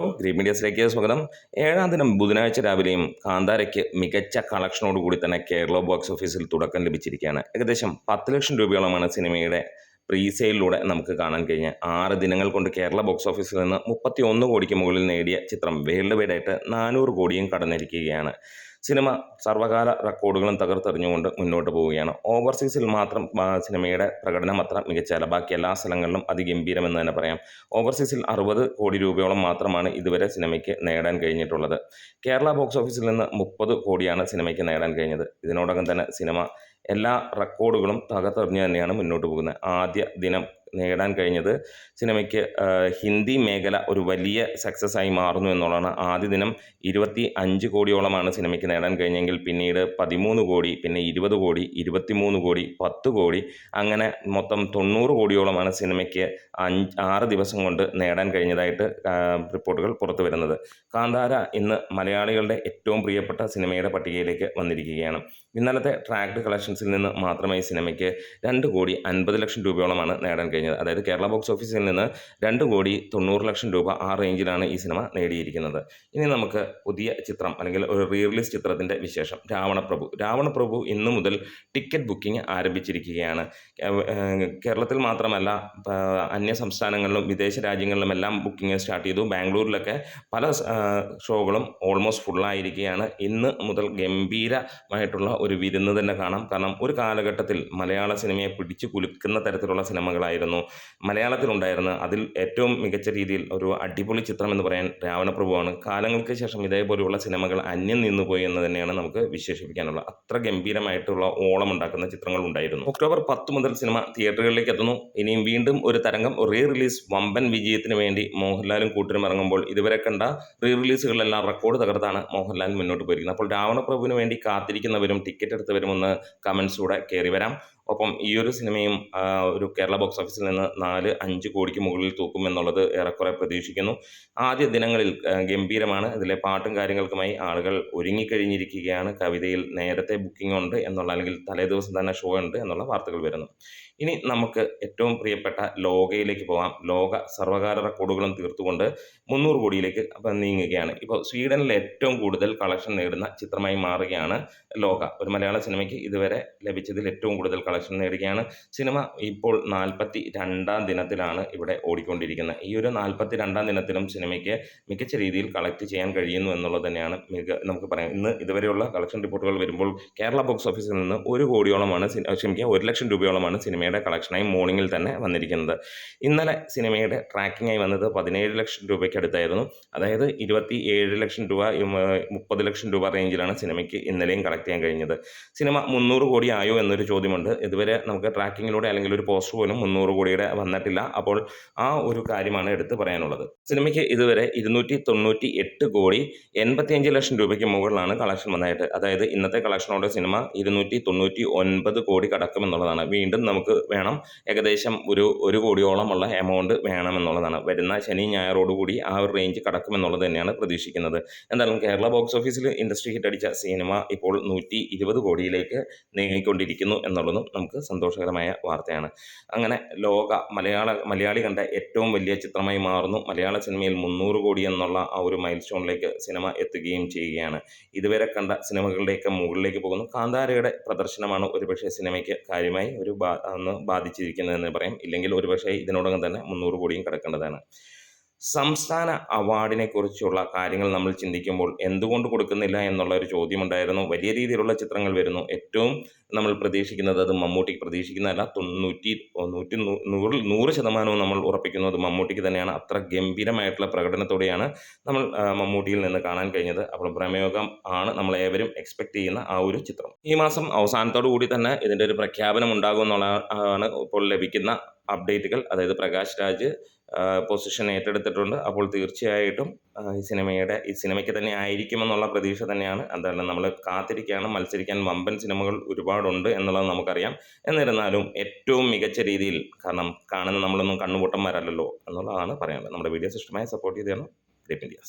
Green മീഡിയസിലേക്ക് സ്വാഗതം. ഏഴാം ദിനം ബുധനാഴ്ച രാവിലെയും കാന്താരയ്ക്ക് മികച്ച കളക്ഷനോട് കൂടി തന്നെ കേരള ബോക്സ് ഓഫീസിൽ തുടക്കം ലഭിച്ചിരിക്കുകയാണ്. ഏകദേശം പത്ത് ലക്ഷം രൂപയോളമാണ് സിനിമയുടെ പ്രീസെയിലൂടെ നമുക്ക് കാണാൻ കഴിഞ്ഞ ആറ് ദിനങ്ങൾ കൊണ്ട് കേരള ബോക്സ് ഓഫീസിൽ നിന്ന് മുപ്പത്തി ഒന്ന് കോടിക്ക് മുകളിൽ നേടിയ ചിത്രം വേൾഡ് വൈഡായിട്ട് നാനൂറ് കോടിയും കടന്നിരിക്കുകയാണ്. സിനിമ സർവകാല റെക്കോർഡുകളും തകർത്തെറിഞ്ഞുകൊണ്ട് മുന്നോട്ട് പോവുകയാണ്. ഓവർസീസിൽ മാത്രം സിനിമയുടെ പ്രകടനം അത്ര മികച്ചല്ല ബാക്കി എല്ലാ സ്ഥലങ്ങളിലും അതിഗംഭീരമെന്ന് തന്നെ പറയാം. ഓവർസീസിൽ അറുപത് കോടി രൂപയോളം മാത്രമാണ് ഇതുവരെ സിനിമയ്ക്ക് നേടാൻ കഴിഞ്ഞിട്ടുള്ളത്. കേരള ബോക്സ് ഓഫീസിൽ നിന്ന് മുപ്പത് കോടിയാണ് സിനിമയ്ക്ക് നേടാൻ കഴിഞ്ഞത്. ഇതിനോടകം തന്നെ സിനിമ എല്ലാ റെക്കോർഡുകളും തകർത്തെറിഞ്ഞ് തന്നെയാണ് മുന്നോട്ട് പോകുന്നത്. ആദ്യ ദിനം നേടാൻ കഴിഞ്ഞത്. സിനിമയ്ക്ക് ഹിന്ദി മേഖല ഒരു വലിയ സക്സസ് ആയി മാറുന്നു എന്നുള്ളതാണ്. ആദ്യ ദിനം ഇരുപത്തി അഞ്ച് കോടിയോളമാണ് സിനിമയ്ക്ക് നേടാൻ കഴിഞ്ഞെങ്കിൽ പിന്നീട് പതിമൂന്ന് കോടി പിന്നെ ഇരുപത് കോടി ഇരുപത്തിമൂന്ന് കോടി പത്ത് കോടി അങ്ങനെ മൊത്തം തൊണ്ണൂറ് കോടിയോളമാണ് സിനിമയ്ക്ക് അഞ്ച് ആറ് ദിവസം കൊണ്ട് നേടാൻ കഴിഞ്ഞതായിട്ട് റിപ്പോർട്ടുകൾ പുറത്തു വരുന്നത്. കാന്താര ഇന്ന് മലയാളികളുടെ ഏറ്റവും പ്രിയപ്പെട്ട സിനിമയുടെ പട്ടികയിലേക്ക് വന്നിരിക്കുകയാണ്. ഇന്നലത്തെ ട്രാക്ട് കളക്ഷൻസിൽ നിന്ന് മാത്രമേ ഈ സിനിമയ്ക്ക് രണ്ട് കോടി അൻപത് ലക്ഷം രൂപയോളമാണ് നേടാൻ കഴിഞ്ഞത് അതായത് കേരള ബോക്സ് ഓഫീസിൽ നിന്ന് രണ്ട് കോടി തൊണ്ണൂറ് ലക്ഷം രൂപ ആ റേഞ്ചിലാണ് ഈ സിനിമ നേടിയിരിക്കുന്നത്. ഇനി നമുക്ക് പുതിയ ചിത്രം അല്ലെങ്കിൽ ഒരു റീ റിലീസ് ചിത്രത്തിന്റെ വിശേഷം. രാവണപ്രഭു. രാവണപ്രഭു ഇന്നു മുതൽ ടിക്കറ്റ് ബുക്കിംഗ് ആരംഭിച്ചിരിക്കുകയാണ്. കേരളത്തിൽ മാത്രമല്ല അന്യ സംസ്ഥാനങ്ങളിലും വിദേശ രാജ്യങ്ങളിലും എല്ലാം ബുക്കിംഗ് സ്റ്റാർട്ട് ചെയ്തു. ബാംഗ്ലൂരിലൊക്കെ പല ഷോകളും ഓൾമോസ്റ്റ് ഫുള്ളായിരിക്കുകയാണ്. ഇന്ന് മുതൽ ഗംഭീരമായിട്ടുള്ള ഒരു വിരുന്ന് തന്നെ കാണാം. കാരണം ഒരു കാലഘട്ടത്തിൽ മലയാള സിനിമയെ പിടിച്ചു കുലുക്കുന്ന തരത്തിലുള്ള സിനിമകളായിരുന്നു മലയാളത്തിലുണ്ടായിരുന്നത് അതിൽ ഏറ്റവും മികച്ച രീതിയിൽ ഒരു അടിപൊളി ചിത്രം എന്ന് പറയാൻ രാവണപ്രഭുവാണ്. കാലങ്ങൾക്ക് ശേഷം ഇതേപോലെയുള്ള സിനിമകൾ അന്യം നിന്നുപോയി എന്ന് തന്നെയാണ് നമുക്ക് വിശേഷിപ്പിക്കാനുള്ളത് അത്ര ഗംഭീരമായിട്ടുള്ള ഓളം ഉണ്ടാക്കുന്ന ചിത്രങ്ങൾ ഉണ്ടായിരുന്നു. ഒക്ടോബർ പത്ത് മുതൽ സിനിമ തിയേറ്ററുകളിലേക്ക് എത്തുന്നു. ഇനിയും വീണ്ടും ഒരു തരംഗം റീ റിലീസ് വമ്പൻ വിജയത്തിന് വേണ്ടി മോഹൻലാലും കൂട്ടരും ഇറങ്ങുമ്പോൾ ഇതുവരെ കണ്ട റീ റിലീസുകളെല്ലാം റെക്കോർഡ് തകർത്താണ് മോഹൻലാൽ മുന്നോട്ട് പോയിരിക്കുന്നത്. അപ്പോൾ രാവണപ്രഭുവിന് വേണ്ടി കാത്തിരിക്കുന്നവരും ടിക്കറ്റ് എടുത്തവരും ഒന്ന് കമൻസിലൂടെ കയറി വരാം. ഒപ്പം ഈ ഒരു സിനിമയും ഒരു കേരള ബോക്സ് ഓഫീസിൽ നിന്ന് നാല് അഞ്ച് കോടിക്ക് മുകളിൽ തൂക്കും എന്നുള്ളത് ഏറെക്കുറെ പ്രതീക്ഷിക്കുന്നു. ആദ്യ ദിനങ്ങളിൽ ഗംഭീരമാണ്. ഇതിലെ പാട്ടും കാര്യങ്ങൾക്കുമായി ആളുകൾ ഒരുങ്ങിക്കഴിഞ്ഞിരിക്കുകയാണ്. കവിതയിൽ നേരത്തെ ബുക്കിംഗ് ഉണ്ട് എന്നുള്ള അല്ലെങ്കിൽ തലേദിവസം തന്നെ ഷോ ഉണ്ട് എന്നുള്ള വാർത്തകൾ വരുന്നു. ഇനി നമുക്ക് ഏറ്റവും പ്രിയപ്പെട്ട ലോകയിലേക്ക് പോകാം ലോക സർവകാല റെക്കോർഡുകളും തീർത്തുകൊണ്ട് മുന്നൂറ് കോടിയിലേക്ക് നീങ്ങുകയാണ്. ഇപ്പോൾ സ്വീഡനിൽ ഏറ്റവും കൂടുതൽ കളക്ഷൻ നേടുന്ന ചിത്രമായി മാറുകയാണ് ലോക. ഒരു മലയാള സിനിമയ്ക്ക് ഇതുവരെ ലഭിച്ചതിൽ ഏറ്റവും കൂടുതൽ കളക്ഷൻ നേടുകയാണ്. സിനിമ ഇപ്പോൾ നാൽപ്പത്തി രണ്ടാം ദിനത്തിലാണ് ഇവിടെ ഓടിക്കൊണ്ടിരിക്കുന്നത്. ഈ ഒരു നാൽപ്പത്തി രണ്ടാം ദിനത്തിലും സിനിമയ്ക്ക് മികച്ച രീതിയിൽ കളക്ട് ചെയ്യാൻ കഴിയുന്നു എന്നുള്ളത് തന്നെയാണ് മിക നമുക്ക് പറയാം ഇന്ന് ഇതുവരെയുള്ള കളക്ഷൻ റിപ്പോർട്ടുകൾ വരുമ്പോൾ കേരള ബോക്സ് ഓഫീസിൽ നിന്ന് ഒരു കോടിയോളമാണ് ക്ഷമിക്കുക ഒരു ലക്ഷം രൂപയോളമാണ് സിനിമയുടെ കളക്ഷനായി മോർണിംഗിൽ തന്നെ വന്നിരിക്കുന്നത്. ഇന്നലെ സിനിമയുടെ ട്രാക്കിംഗായി വന്നത് പതിനേഴ് ലക്ഷം രൂപയ്ക്ക് അടുത്തായിരുന്നു അതായത് ഇരുപത്തി ഏഴ് ലക്ഷം രൂപ മുപ്പത് ലക്ഷം രൂപ റേഞ്ചിലാണ് സിനിമയ്ക്ക് ഇന്നലെയും കളക്ട് ചെയ്യാൻ കഴിഞ്ഞത്. സിനിമ മുന്നൂറ് കോടി ആയോ എന്നൊരു ചോദ്യമുണ്ട്. ഇതുവരെ നമുക്ക് ട്രാക്കിങ്ങിലൂടെ അല്ലെങ്കിൽ ഒരു പോസ്റ്റ് പോലും മുന്നൂറ് കോടിയുടെ വന്നിട്ടില്ല. അപ്പോൾ ആ ഒരു കാര്യമാണ് എടുത്ത് പറയാനുള്ളത്. സിനിമയ്ക്ക് ഇതുവരെ ഇരുന്നൂറ്റി തൊണ്ണൂറ്റി എട്ട് കോടി എൺപത്തിയഞ്ച് ലക്ഷം രൂപയ്ക്ക് മുകളിലാണ് കളക്ഷൻ വന്നതായിട്ട്. അതായത് ഇന്നത്തെ കളക്ഷനോടെ സിനിമ ഇരുന്നൂറ്റി തൊണ്ണൂറ്റി ഒൻപത് കോടി കടക്കുമെന്നുള്ളതാണ്. വീണ്ടും നമുക്ക് വേണം ഏകദേശം ഒരു ഒരു കോടിയോളമുള്ള എമൗണ്ട് വേണമെന്നുള്ളതാണ്. വരുന്ന ശനി ഞായറോടുകൂടി ആ ഒരു റേഞ്ച് കടക്കുമെന്നുള്ളത് തന്നെയാണ് പ്രതീക്ഷിക്കുന്നത്. എന്തായാലും കേരള ബോക്സ് ഓഫീസിൽ ഇൻഡസ്ട്രി ഹിറ്റ് അടിച്ച സിനിമ ഇപ്പോൾ നൂറ്റി ഇരുപത് കോടിയിലേക്ക് നീങ്ങിക്കൊണ്ടിരിക്കുന്നു എന്നുള്ളതും നമുക്ക് സന്തോഷകരമായ വാർത്തയാണ്. അങ്ങനെ ലോക മലയാള മലയാളി കണ്ട ഏറ്റവും വലിയ ചിത്രമായി മാറുന്നു മലയാള സിനിമയിൽ മുന്നൂറ് കോടി എന്നുള്ള ആ ഒരു മൈൽ സ്റ്റോണിലേക്ക് സിനിമ എത്തുകയും ചെയ്യുകയാണ്. ഇതുവരെ കണ്ട സിനിമകളുടെയൊക്കെ മുകളിലേക്ക് പോകുന്നു. കാന്താരയുടെ പ്രദർശനമാണ് ഒരുപക്ഷെ സിനിമയ്ക്ക് കാര്യമായി ഒരു ബാധിച്ചിരിക്കുന്നതെന്ന് പറയാം. ഇല്ലെങ്കിൽ ഒരുപക്ഷെ ഇതിനോടകം തന്നെ മുന്നൂറ് കോടിയും കിടക്കേണ്ടതാണ്. സംസ്ഥാന അവാർഡിനെ കുറിച്ചുള്ള കാര്യങ്ങൾ നമ്മൾ ചിന്തിക്കുമ്പോൾ എന്തുകൊണ്ട് കൊടുക്കുന്നില്ല എന്നുള്ള ഒരു ചോദ്യമുണ്ടായിരുന്നു. വലിയ രീതിയിലുള്ള ചിത്രങ്ങൾ വരുന്നു. ഏറ്റവും നമ്മൾ പ്രതീക്ഷിക്കുന്നത് അത് മമ്മൂട്ടിക്ക് പ്രതീക്ഷിക്കുന്നതല്ല തൊണ്ണൂറ്റി നൂറ്റി നൂറിൽ നൂറ് ശതമാനവും നമ്മൾ ഉറപ്പിക്കുന്നത് മമ്മൂട്ടിക്ക് തന്നെയാണ്. അത്ര ഗംഭീരമായിട്ടുള്ള പ്രകടനത്തോടെയാണ് നമ്മൾ മമ്മൂട്ടിയിൽ നിന്ന് കാണാൻ കഴിഞ്ഞത്. അപ്പോൾ പ്രമേയോഗം ആണ് നമ്മൾ ഏവരും എക്സ്പെക്ട് ചെയ്യുന്ന ആ ഒരു ചിത്രം. ഈ മാസം അവസാനത്തോടു കൂടി തന്നെ ഇതിന്റെ ഒരു പ്രഖ്യാപനം ഉണ്ടാകുമെന്നുള്ള ആണ് ഇപ്പോൾ ലഭിക്കുന്ന അപ്ഡേറ്റുകൾ അതായത് പ്രകാശ് രാജ് പൊസിഷൻ ഏറ്റെടുത്തിട്ടുണ്ട്. അപ്പോൾ തീർച്ചയായിട്ടും ഈ സിനിമയുടെ ഈ സിനിമയ്ക്ക് തന്നെ ആയിരിക്കുമെന്നുള്ള പ്രതീക്ഷ തന്നെയാണ്. എന്തായാലും നമ്മൾ കാത്തിരിക്കുകയാണ്. മത്സരിക്കാൻ വമ്പൻ സിനിമകൾ ഒരുപാടുണ്ട് എന്നുള്ളത് നമുക്കറിയാം. എന്നിരുന്നാലും ഏറ്റവും മികച്ച രീതിയിൽ കാരണം കാണുന്ന നമ്മളൊന്നും കണ്ണുപൊട്ടന്മാരല്ലല്ലോ എന്നുള്ളതാണ് പറയാനുള്ളത് നമ്മുടെ വീഡിയോ സിസ്റ്റമായി സപ്പോർട്ട് ചെയ്തതാണ് ഗ്രേറ്റ് മീഡിയാസ്